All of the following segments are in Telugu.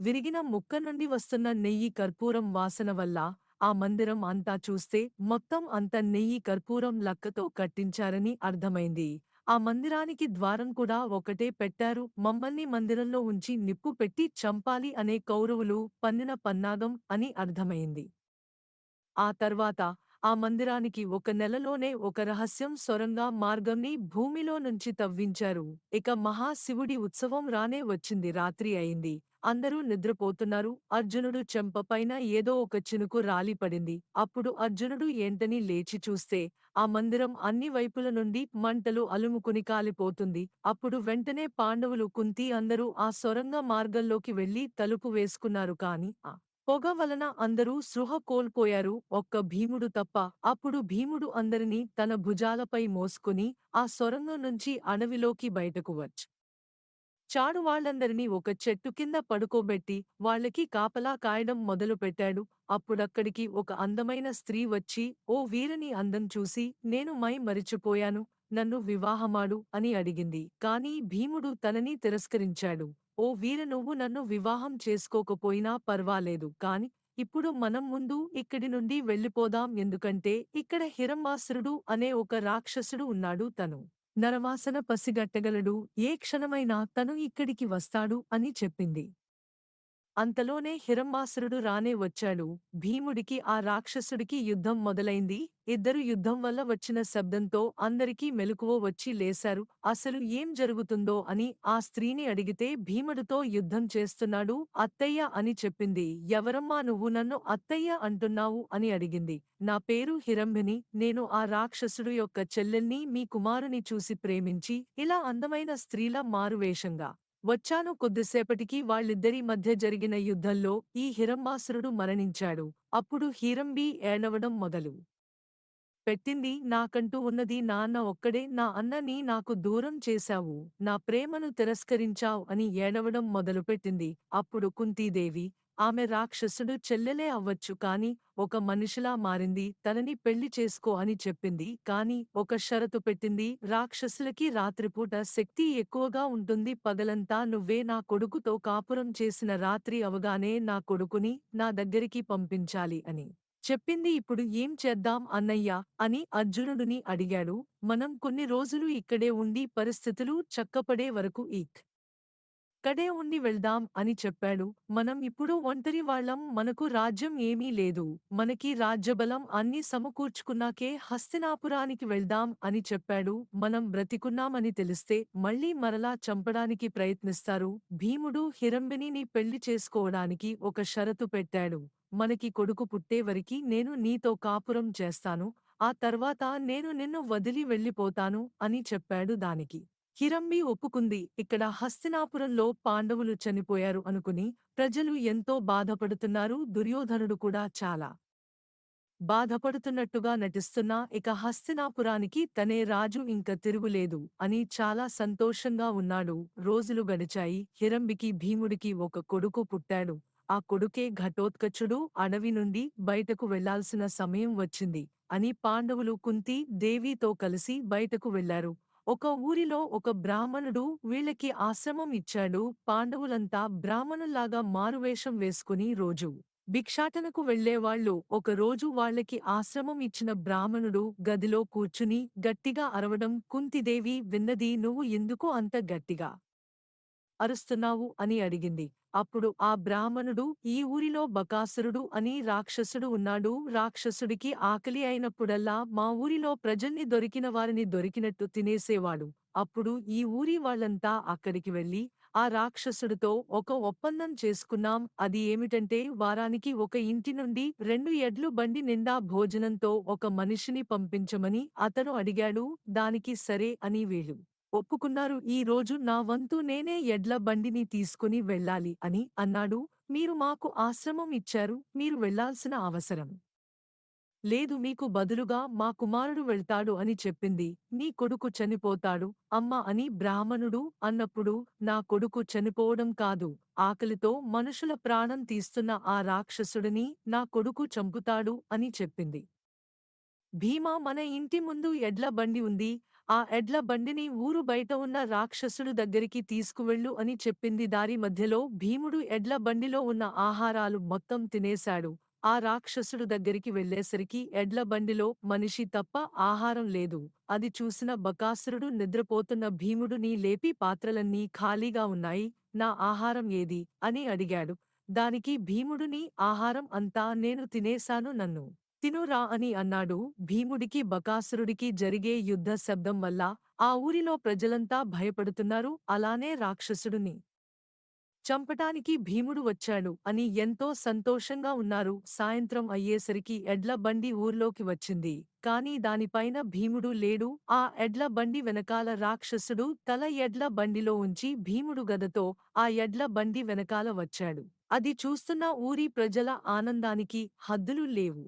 విరిగిన ముక్క నుండి వస్తున్న నెయ్యి కర్పూరం వాసన వల్ల ఆ మందిరం అంతా చూస్తే మొత్తం అంత నెయ్యి కర్పూరం లక్కతో కట్టించారని అర్థమైంది. ఆ మందిరానికి ద్వారం కూడా ఒకటే పెట్టారు. మమ్మల్ని మందిరంలో ఉంచి నిప్పు పెట్టి చంపాలి అనే కౌరవులు పన్నిన పన్నాగం అని అర్థమైంది. ఆ తర్వాత ఆ మందిరానికి ఒక నెలలోనే ఒక రహస్యం సొరంగా మార్గంని భూమిలో నుంచి తవ్వించారు. ఇక మహాశివుడి ఉత్సవం రానే వచ్చింది. రాత్రి అయింది. అందరూ నిద్రపోతున్నారు. అర్జునుడు చెంపపైన ఏదో ఒక చినుకు రాలిపడింది అప్పుడు అర్జునుడు ఏంటని లేచి చూస్తే ఆ మందిరం అన్ని వైపుల నుండి మంటలు అలుముకుని కాలిపోతుంది. అప్పుడు వెంటనే పాండవులు కుంతి అందరూ ఆ సొరంగ మార్గంలోకి వెళ్ళి తలుపు వేసుకున్నారు. కాని ఆ పొగ వలన అందరూ సృహ కోల్పోయారు. ఒక్క భీముడు తప్ప అప్పుడు భీముడు అందరినీ తన భుజాలపై మోసుకుని ఆ సొరంగం నుంచి అణవిలోకి బయటకు వచ్చు చాడువాళ్ళందరినీ ఒక చెట్టు కింద పడుకోబెట్టి వాళ్ళకి కాపలా కాయడం మొదలుపెట్టాడు అప్పుడక్కడికి ఒక అందమైన స్త్రీ వచ్చి ఓ వీరని అందం చూసి నేను మై మరిచిపోయాను నన్ను వివాహమాడు అని అడిగింది. కాని భీముడు తనని తిరస్కరించాడు. ఓ వీర నువ్వు నన్ను వివాహం చేసుకోకపోయినా పర్వాలేదు కాని ఇప్పుడు మనం ముందు ఇక్కడి నుండి వెళ్ళిపోదాం ఎందుకంటే ఇక్కడ హిరంబాసురుడు అనే ఒక రాక్షసుడు ఉన్నాడు తను. నరవాసన పసిగట్టగలడు. ఏ క్షణమైనా తను ఇక్కడికి వస్తాడు అని చెప్పింది. అంతలోనే హిరంబాసురుడు రానే వచ్చాడు. భీముడికి ఆ రాక్షసుడికి యుద్ధం మొదలైంది. ఇద్దరు యుద్ధం వల్ల వచ్చిన శబ్దంతో అందరికీ మెలకువ వచ్చి లేశారు. అసలు ఏం జరుగుతుందో అని ఆ స్త్రీని అడిగితే భీముడితో యుద్ధం చేస్తున్నాడు అత్తయ్య అని చెప్పింది. ఎవరమ్మా నువ్వు నన్ను అత్తయ్య అంటున్నావు అని అడిగింది. నా పేరు హిరంభిని నేను ఆ రాక్షసుడు యొక్క చెల్లెల్ని మీ కుమారుని చూసి ప్రేమించి ఇలా అందమైన స్త్రీల మారువేషంగా వచ్చాను కొద్దిసేపటికి వాళ్ళిద్దరి మధ్య జరిగిన యుద్ధంలో ఈ హిరంబాసురుడు మరణించాడు. అప్పుడు హీరంబి ఏడవడం మొదలు. పెట్టింది నాకంటూ ఉన్నది నాన్న ఒక్కడే నా అన్నని నాకు దూరం చేశావు నా ప్రేమను తిరస్కరించావు అని ఏడవడం మొదలుపెట్టింది. అప్పుడు కుంతీదేవి ఆమె రాక్షసుడు చెల్లెలే అవ్వచ్చు కాని ఒక మనిషిలా మారింది తనని పెళ్ళి చేసుకో అని చెప్పింది. కాని ఒక షరతు పెట్టింది రాక్షసులకి రాత్రిపూట శక్తి ఎక్కువగా ఉంటుంది పగలంతా నువ్వే నా కొడుకుతో కాపురం చేసిన రాత్రి అవగానే నా కొడుకుని నా దగ్గరికి పంపించాలి అని. చెప్పింది ఇప్పుడు ఏం చేద్దాం అన్నయ్య? అని అర్జునుడిని అడిగాడు. మనం కొన్ని రోజులు ఇక్కడే ఉండి పరిస్థితులు చక్కపడే వరకు ఈక్ కడే ఉండి వెళ్దాం అని చెప్పాడు. మనం ఇప్పుడు ఒంటరి వాళ్ళం మనకు రాజ్యం ఏమీ లేదు. మనకి రాజ్యబలం అన్ని సమకూర్చుకున్నాకే హస్తినాపురానికి వెళ్దాం అని చెప్పాడు. మనం బ్రతికున్నామని తెలిస్తే మళ్ళీ మరలా చంపడానికి ప్రయత్నిస్తారు. భీముడు హిరంబినిని పెళ్ళి చేసుకోవడానికి ఒక షరతు పెట్టాడు. మనకి కొడుకు పుట్టేవరికి నేను నీతో కాపురం చేస్తాను. ఆ తర్వాత నేను నిన్ను వదిలి వెళ్ళిపోతాను అని చెప్పాడు దానికి. హిరంబి ఒప్పుకుంది. ఇక్కడ హస్తినాపురంలో పాండవులు చనిపోయారు అనుకుని ప్రజలు ఎంతో బాధపడుతున్నారు. దుర్యోధనుడు కూడా చాలా బాధపడుతున్నట్టుగా నటిస్తున్నా ఇక హస్తినాపురానికి తనే రాజు ఇంక తిరుగులేదు అని చాలా సంతోషంగా ఉన్నాడు. రోజులు గడిచాయి. హిరంబికి భీముడికి ఒక కొడుకు పుట్టాడు. ఆ కొడుకే ఘటోత్కచుడు అడవి నుండి బయటకు వెళ్ళాల్సిన సమయం వచ్చింది అని పాండవులు కుంతి దేవితో కలిసి బయటకు వెళ్ళారు. ఒక ఊరిలో ఒక బ్రాహ్మణుడు వీళ్ళకి ఆశ్రమం ఇచ్చాడు. పాండవులంతా బ్రాహ్మణుల్లాగా మారువేషం వేసుకుని రోజు భిక్షాటనకు వెళ్ళేవాళ్ళు ఒక రోజు వాళ్ళకి ఆశ్రమం ఇచ్చిన బ్రాహ్మణుడు గదిలో కూర్చుని గట్టిగా అరవడం కుంతిదేవి విన్నది నువ్వు ఎందుకు అంత గట్టిగా? అరుస్తున్నావు అని అడిగింది. అప్పుడు ఆ బ్రాహ్మణుడు ఈ ఊరిలో బకాసురుడు అని రాక్షసుడు ఉన్నాడు. రాక్షసుడికి ఆకలి అయినప్పుడల్లా మా ఊరిలో ప్రజల్ని దొరికిన వారిని దొరికినట్టు తినేసేవాడు. అప్పుడు ఈ ఊరి వాళ్ళంతా అక్కడికి వెళ్ళి ఆ రాక్షసుడితో ఒక ఒప్పందం చేసుకున్నాం. అది ఏమిటంటే వారానికి ఒక ఇంటి నుండి రెండు ఎడ్లు బండి నిండా భోజనంతో ఒక మనిషిని పంపించమని అతను అడిగాడు. దానికి సరే అని వీళ్ళు ఒప్పుకున్నారు ఈ రోజు నా వంతు నేనే ఎడ్ల బండిని తీసుకుని వెళ్ళాలి అని అన్నాడు. మీరు మాకు ఆశ్రమం ఇచ్చారు మీరు వెళ్ళాల్సిన అవసరం లేదు మీకు బదులుగా మా కుమారుడు వెళ్తాడు అని చెప్పింది. నీ కొడుకు చనిపోతాడు అమ్మ అని బ్రాహ్మణుడు అన్నప్పుడు నా కొడుకు చనిపోవడం కాదు ఆకలితో మనుషుల ప్రాణం తీస్తున్న ఆ రాక్షసుడిని నా కొడుకు చంపుతాడు అని చెప్పింది. భీమా మన ఇంటి ముందు ఎడ్ల బండి ఉంది ఆ ఎడ్ల బండిని ఊరు బయట ఉన్న రాక్షసుడు దగ్గరికి తీసుకువెళ్ళు అని చెప్పింది దారి మధ్యలో భీముడు ఎడ్ల బండిలో ఉన్న ఆహారాలు మొత్తం తినేశాడు. ఆ రాక్షసుడు దగ్గరికి వెళ్ళేసరికి ఎడ్ల బండిలో మనిషి తప్ప ఆహారం లేదు. అది చూసిన బకాసురుడు నిద్రపోతున్న భీముడుని లేపి పాత్రలన్నీ ఖాళీగా ఉన్నాయి. నా ఆహారం ఏది? అని అడిగాడు. దానికి భీముడుని ఆహారం అంతా నేను తినేశాను నన్ను. తినురా అని అన్నాడు. భీముడికి బకాసురుడికి జరిగే యుద్ధ శబ్దం వల్ల ఆ ఊరిలో ప్రజలంతా భయపడుతున్నారు. అలానే రాక్షసుడిని చంపటానికి భీముడు వచ్చాడు అని ఎంతో సంతోషంగా ఉన్నారు. సాయంత్రం అయ్యేసరికి ఎడ్ల బండి ఊర్లోకి వచ్చింది. కాని దానిపైన భీముడు లేడు. ఆ ఎడ్ల బండి వెనకాల రాక్షసుడు తల ఎడ్ల బండిలో ఉంచి భీముడు గదతో ఆ ఎడ్ల బండి వెనకాల వచ్చాడు. అది చూస్తున్న ఊరి ప్రజల ఆనందానికి హద్దులు లేవు.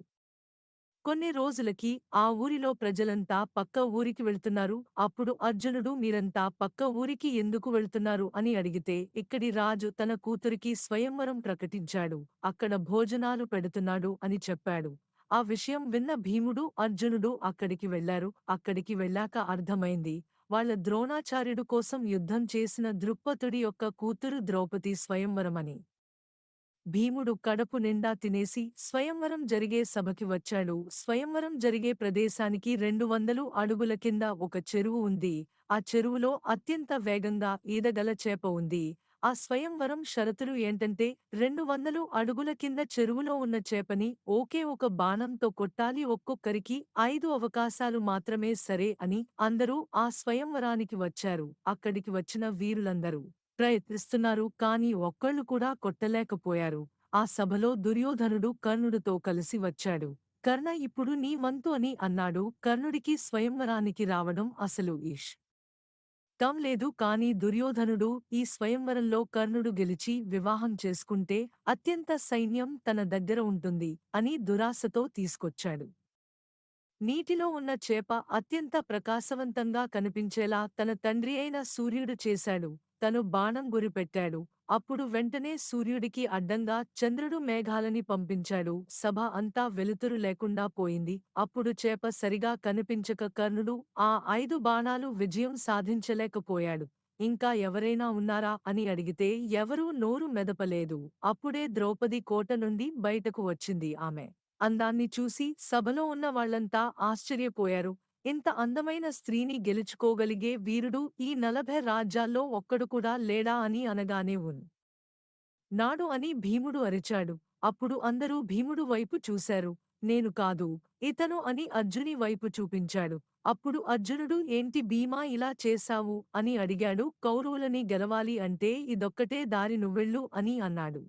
కొన్ని రోజులకి ఆ ఊరిలో ప్రజలంతా పక్క ఊరికి వెళ్తున్నారు. అప్పుడు అర్జునుడు మీరంతా పక్క ఊరికి ఎందుకు వెళ్తున్నారు? అని అడిగితే ఇక్కడి రాజు తన కూతురికి స్వయంవరం ప్రకటించాడు. అక్కడ భోజనాలు పెడుతున్నాడు అని చెప్పాడు. ఆ విషయం విన్న భీముడు అర్జునుడు అక్కడికి వెళ్ళారు అక్కడికి వెళ్ళాక అర్థమైంది వాళ్ళ ద్రోణాచార్యుడు కోసం యుద్ధం చేసిన దృక్పథుడి యొక్క కూతురు ద్రౌపది స్వయంవరమని. భీముడు కడపు నిండా తినేసి స్వయంవరం జరిగే సభకి వచ్చాడు. స్వయంవరం జరిగే ప్రదేశానికి రెండు వందలు అడుగుల కింద ఒక చెరువు ఉంది. ఆ చెరువులో అత్యంత వేగంగా ఈదగల చేప ఉంది. ఆ స్వయంవరం షరతులు ఏంటంటే రెండు వందలు అడుగుల కింద చెరువులో ఉన్న చేపని ఒకే ఒక బాణంతో కొట్టాలి. ఒక్కొక్కరికి ఐదు అవకాశాలు మాత్రమే సరే అని అందరూ ఆ స్వయంవరానికి వచ్చారు. అక్కడికి వచ్చిన వీరులందరూ ప్రయత్నిస్తున్నారు. కాని ఒక్కళ్ళు కూడా కొట్టలేకపోయారు. ఆ సభలో దుర్యోధనుడు కర్ణుడితో కలిసి వచ్చాడు. కర్ణ ఇప్పుడు నీ వంతు అని అన్నాడు. కర్ణుడికి స్వయంవరానికి రావడం అసలు ఈష్ టం లేదు. కాని దుర్యోధనుడు ఈ స్వయంవరంలో కర్ణుడు గెలిచి వివాహం చేసుకుంటే అత్యంత సైన్యం తన దగ్గర ఉంటుంది అని దురాశతో తీసుకొచ్చాడు. నీటిలో ఉన్న చేప అత్యంత ప్రకాశవంతంగా కనిపించేలా తన తండ్రి అయిన సూర్యుడు చేశాడు. తను బాణం గురిపెట్టాడు అప్పుడు వెంటనే సూర్యుడికి అడ్డంగా చంద్రుడు మేఘాలని పంపించాడు. సభ అంతా వెలుతురు లేకుండా పోయింది. అప్పుడు చేప సరిగా కనిపించక కర్ణుడు ఆ ఐదు బాణాలు విజయం సాధించలేకపోయాడు. ఇంకా ఎవరైనా ఉన్నారా అని అడిగితే ఎవరూ నోరు మెదపలేదు. అప్పుడే ద్రౌపది కోట నుండి బయటకు వచ్చింది ఆమె. అందాన్ని చూసి సభలో ఉన్న వాళ్ళంతా ఆశ్చర్యపోయారు. ఇంత అందమైన స్త్రీని గెలుచుకోగలిగే వీరుడు ఈ నలభై రాజ్యాల్లో ఒక్కడు కూడా లేడా అని అనగానే ఉన్ నాడు అని భీముడు అరిచాడు. అప్పుడు అందరూ భీముడు వైపు చూశారు. నేను కాదు ఇతను అని అర్జుని వైపు చూపించాడు. అప్పుడు అర్జునుడు ఏంటి భీమా ఇలా చేశావు? అని అడిగాడు. కౌరవులని గెలవాలి అంటే ఇదొక్కటే దారి నువ్వెళ్ళు అని అన్నాడు.